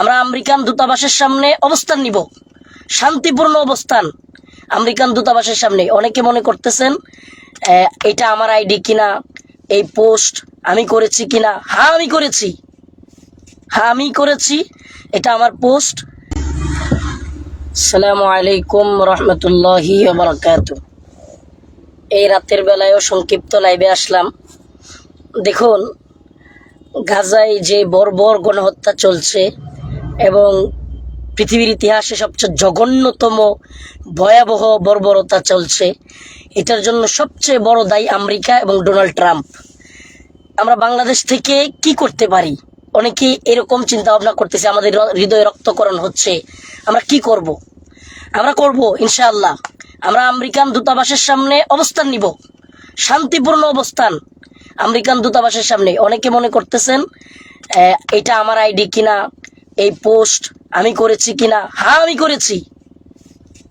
আমরা আমেরিকান দূতাবাসের সামনে অবস্থান নিব। শান্তিপূর্ণ অবস্থান আমেরিকান দূতাবাসের সামনে। অনেকে মনে করতেছেন এটা আমার আইডি কিনা? এই পোস্ট আমি করেছি কিনা? হ্যাঁ আমি করেছি। হ্যাঁ আমি করেছি। এটা আমার পোস্ট। সালামু আলাইকুম রহমতুল্লাহি এই রাতের বেলায়ও সংক্ষিপ্ত লাইভে আসলাম। দেখুন, গাজায় যে বর্বর গণহত্যা চলছে এবং পৃথিবীর ইতিহাসে সবচেয়ে জঘন্যতম ভয়াবহ বর্বরতা চলছে। এটার জন্য সবচেয়ে বড় দায়ী আমেরিকা এবং ডোনাল্ড ট্রাম্প। আমরা বাংলাদেশ থেকে কি করতে পারি? অনেকেই এরকম চিন্তা ভাবনা করতেছে, আমাদের হৃদয়ে রক্তকরণ হচ্ছে। আমরা কি করব। আমরা করব, ইনশাআল্লাহ। আমরা আমেরিকান দূতাবাসের সামনে অবস্থান নিব। শান্তিপূর্ণ অবস্থান। আমেরিকান দূতাবাসের সামনে। অনেকে মনে করতেছেন এটা আমার আইডি কিনা? এই পোস্ট আমি করেছি কিনা? হ্যাঁ আমি করেছি।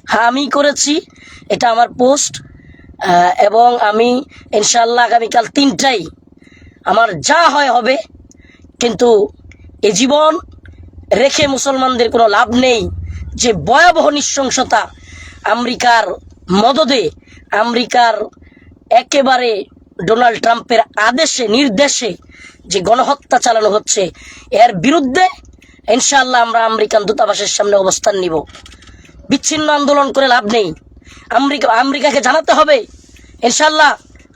হ্যাঁ আমি করেছি। এটা আমার পোস্ট। এবং আমি ইনশাল্লাহ আগামীকাল তিনটাই আমার যা হয় হবে। কিন্তু এ জীবন রেখে মুসলমানদের কোনো লাভ নেই। যে ভয়াবহ নৃশংসতা আমেরিকার মদদে, আমেরিকার একেবারে ডোনাল্ড ট্রাম্পের আদেশে, নির্দেশে যে গণহত্যা চালানো হচ্ছে, এর বিরুদ্ধে ইনশাআল্লাহ আমরা আমেরিকান দূতাবাসের সামনে অবস্থান নিব। বিচ্ছিন্ন আন্দোলন করে লাভ নেই। আমেরিকা আমেরিকাকে জানাতে হবে ইনশাল্লাহ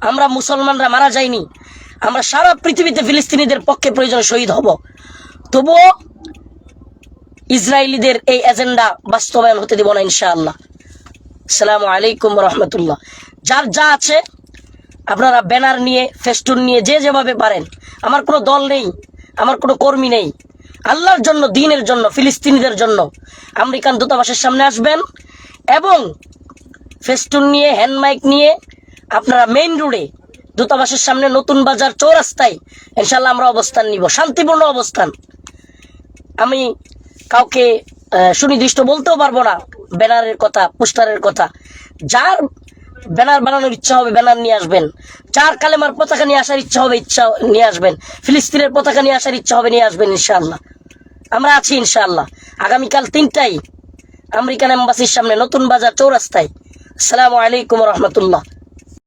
আমরা মুসলমানরা মারা যাইনি। আমরা সারা পৃথিবীতে ফিলিস্তিনিদের পক্ষে প্রয়োজন শহীদ হব। তবুও ইসরায়েলিদের এই এজেন্ডা বাস্তবায়ন হতে দেব না, ইনশাআল্লাহ। আসসালামু আলাইকুম রহমতুল্লাহ। যার যা আছে, আপনারা ব্যানার নিয়ে, ফেস্টুন নিয়ে যে যেভাবে পারেন। আমার কোনো দল নেই, আমার কোনো কর্মী নেই। আল্লাহর জন্য, দিনের জন্য, ফিলিস্তিনিদের জন্য আমেরিকান দূতাবাসের সামনে আসবেন এবং ফেস্টুন নিয়ে হ্যান্ড মাইক নিয়ে আপনারা মেইন রোডে দূতাবাসের সামনে নতুন বাজার চৌরাস্তায় ইনশাল্লাহ আমরা অবস্থান নিব। শান্তিপূর্ণ অবস্থান। আমি কাউকে সুনির্দিষ্ট বলতেও পারব না। ব্যানারের কথা, পোস্টারের কথা। যার ব্যানার বানানোর ইচ্ছা হবে, ব্যানার নিয়ে আসবেন। চার কালেমার পতাকা নিয়ে আসার ইচ্ছা হবে, ইচ্ছা নিয়ে আসবেন। ফিলিস্তিনের পতাকা নিয়ে আসার ইচ্ছা হবে, নিয়ে আসবেন ইনশাল্লাহ আমরা আছি ইনশাল্লাহ আগামীকাল তিনটায় আমেরিকান এম্বাসির সামনে নতুন বাজার চৌরাস্তায়। আসসালামু আলাইকুম রহমতুল্লাহ।